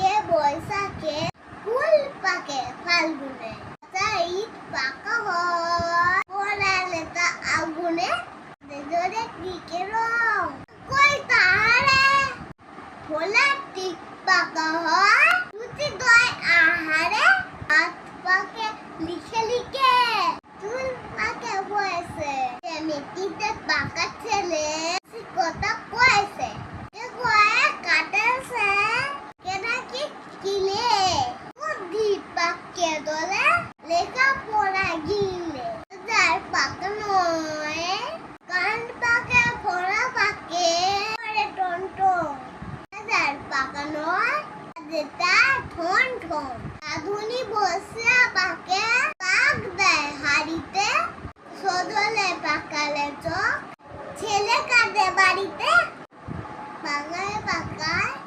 কে বৈশাখে ফুল পাকে, ফাল্গুনে। আচ্ছা, ঈদ পাকা হয়। পোড়ালে তা আগুনে। জোরে দিকে রং। কই তাহারে? ভোলা টিক পাকা হয়। দুটি দয় আহারে। হাত পাকে, লিখে লিখে। চুল পাকে বয়েছে। মিটিতে পাকা ছেলে। কথা লেখা পড়া গিলে। যার পাকা নয়। কান পাকে পড়া পাকে। পরে টন্টন যার পাকা নয়। যেটা ঠন ঠন। আধুনি বসে পাকে, পাক দেয় হাড়িতে। সদলে পাকালে চোখ। ছেলে কাঁদে বাড়িতে। বাংলায় পাকায়।